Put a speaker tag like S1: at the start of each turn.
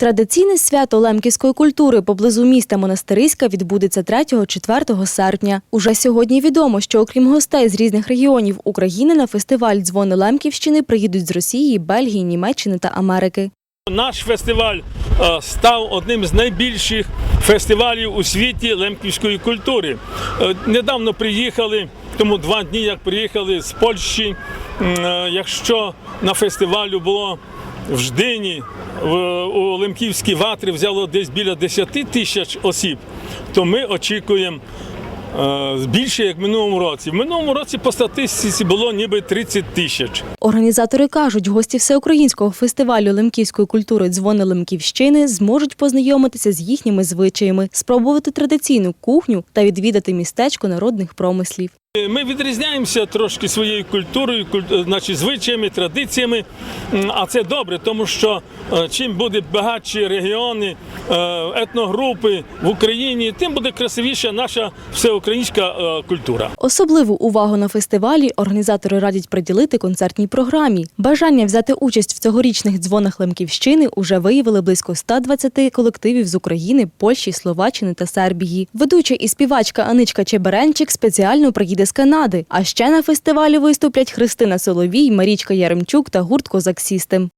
S1: Традиційне свято лемківської культури поблизу міста Монастириська відбудеться 3-4 серпня. Уже сьогодні відомо, що окрім гостей з різних регіонів України на фестиваль дзвони Лемківщини приїдуть з Росії, Бельгії, Німеччини та Америки.
S2: Наш фестиваль е, став одним з найбільших фестивалів у світі лемківської культури. Е, Недавно приїхали, тому два дні як приїхали з Польщі. Е, Якщо на фестивалю було в Ждині, в, у Лемківській ватрі взяло десь біля 10 тисяч осіб, то ми очікуємо е, більше, як в минулому році. В минулому році по статистиці було ніби 30 тисяч.
S1: Організатори кажуть, гості всеукраїнського фестивалю лемківської культури дзвони Лемківщини зможуть познайомитися з їхніми звичаями, спробувати традиційну кухню та відвідати містечко народних промислів.
S2: Ми відрізняємося трошки своєю культурою, куль- значить, звичаями, традиціями, а це добре, тому що е, чим буде багатші регіони, е, етногрупи в Україні, тим буде красивіша наша всеукраїнська е, культура.
S1: Особливу увагу на фестивалі організатори радять приділити концертній програмі. Бажання взяти участь в цьогорічних дзвонах Лемківщини уже виявили близько 120 колективів з України, Польщі, Словаччини та Сербії. Ведуча і співачка Аничка Чеберенчик спеціально приїде з Канади. А ще на фестивалі виступлять Христина Соловій, Марічка Яремчук та гурт Козак Сістем.